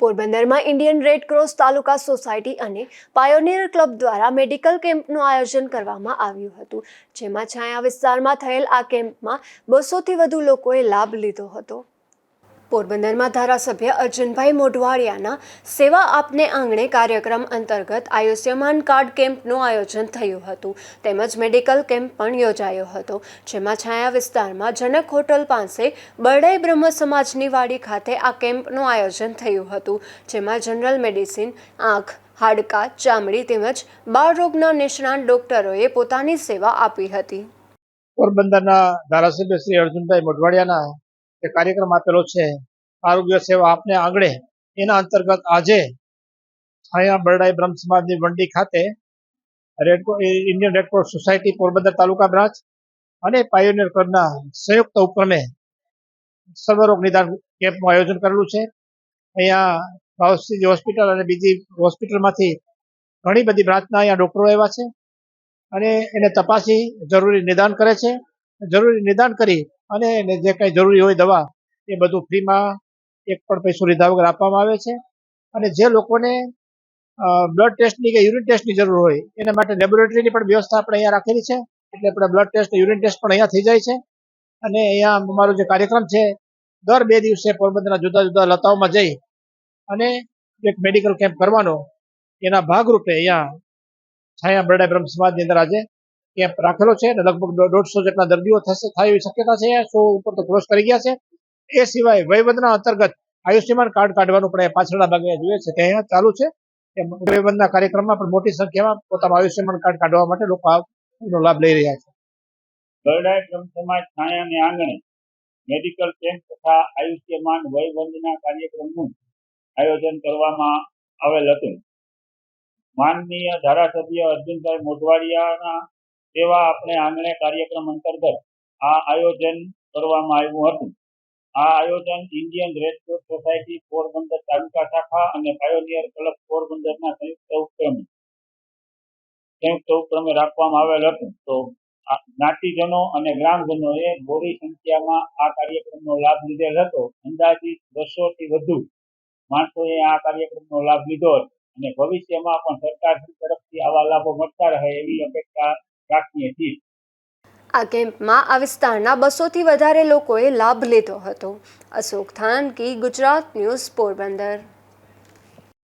પોરબંદરમાં Indian red cross taluka society અને pioneer club દ્વારા મેડિકલ કેમ્પનું આયોજન કરવામાં આવ્યું હતું. જેમાં છાયા વિસ્તારમાં થયેલ આ કેમ્પમાં બસોથી વધુ લોકોએ લાભ લીધો હતો. પોરબંદરમાં ધારાસભ્ય અર્જુનભાઈ મોઢવાડિયાના સેવા આપને આંગણે કાર્યક્રમ અંતર્ગત આયુષ્યમાન કાર્ડ કેમ્પનું આયોજન થયું હતું. તેમજ મેડિકલ કેમ્પ પણ યોજાયો હતો. જેમાં છાયા વિસ્તારમાં જનક હોટલ પાસે બરડાઈ બ્રહ્મ સમાજની વાડી ખાતે આ કેમ્પનું આયોજન થયું હતું. જેમાં જનરલ મેડિસિન, આંખ, હાડકા, ચામડી તેમજ બાળરોગના નિષ્ણાત ડોક્ટરોએ પોતાની સેવા આપી હતી. પોરબંદરના ધારાસભ્ય શ્રી અર્જુનભાઈ મોઢવાડિયાના જે કાર્યક્રમ આપેલો છે. આરોગ્ય સેવા આપને આંગણે એના અંતર્ગત આજે છાયા બરડાઈ બ્રહ્મ સમાજની વંડી ખાતે red Indian red cross society Porbandar taluka branch અને પાયોનિયર ક્લબના સંયુક્ત ઉપક્રમે સર્વરોગ નિદાન કેમ્પનું આયોજન કરેલું છે. અહીંયા ભાવશ્રી હોસ્પિટલ અને બીજી હોસ્પિટલમાંથી ઘણી બધી બ્રાન્ચના અહીંયા ડોક્ટરો આવ્યા છે અને એને તપાસી જરૂરી નિદાન કરે છે. જરૂરી નિદાન કરી અને એને જે કંઈ જરૂરી હોય દવા, એ બધું ફ્રીમાં એક પણ પૈસો લીધા વગર આપવામાં આવે છે. અને જે લોકોને બ્લડ ટેસ્ટની કે યુરિન ટેસ્ટની જરૂર હોય, એના માટે લેબોરેટરીની પણ વ્યવસ્થા આપણે અહીંયા રાખેલી છે. એટલે આપણે બ્લડ ટેસ્ટ યુરિન ટેસ્ટ પણ અહીંયા થઈ જાય છે. અને અહીંયા અમારો જે કાર્યક્રમ છે, દર બે દિવસે પોરબંદરના જુદા જુદા લતાઓમાં જઈ અને એક મેડિકલ કેમ્પ કરવાનો, એના ભાગરૂપે અહીંયા છાયા બરડાઈ બ્રહ્મ સમાજની અંદર આજે કેમ્પ રાખેલો છે અને લગભગ દોઢસો જેટલા દર્દીઓ થશે, થાય એવી શક્યતા છે સો ઉપર તો ક્રોસ કરી ગયા છે. એ સિવાય વયબંધના અંતર્ગત આયુષ્યમાન કાર્ડ કાઢવાનું પણ પાછળના ભાગે જોઈએ છે. તે ચાલુ છે. વયબંધના કાર્યક્રમમાં પણ મોટી સંખ્યામાં પોતાનું આયુષ્યમાન કાર્ડ કાઢવા માટે લોકો એનો લાભ લઈ રહ્યા છે. આંગણે મેડિકલ કેમ્પ તથા આયુષ્યમાન વયબંધના કાર્યક્રમનું આયોજન કરવામાં આવેલ હતું. માનનીય ધારાસભ્ય અર્જુનભાઈ મોઢવાડિયાના સેવા આપણે આંગણે કાર્યક્રમ અંતર્ગત આ આયોજન કરવામાં આવ્યું હતું. આ આયોજન Indian red cross society Porbandar taluka શાખા અને પાયોનિયર ક્લબ પોરબંદરના સંયુક્ત ઉપક્રમે સંયુક્ત ઉપક્રમે રાખવામાં આવેલ હતું. તો જ્ઞાતિજનો અને ગ્રામજનોએ મોટી સંખ્યામાં આ કાર્યક્રમનો લાભ લીધેલ હતો. અંદાજિત બસો થી વધુ માણસોએ આ કાર્યક્રમનો લાભ લીધો અને ભવિષ્યમાં પણ સરકાર તરફથી આવા લાભો મળતા રહે એવી અપેક્ષા આ કેમ્પમાં આ વિસ્તારના બસોથી વધારે લોકોએ લાભ લીધો હતો. અશોક થાનકી, ગુજરાત ન્યૂઝ પોરબંદર.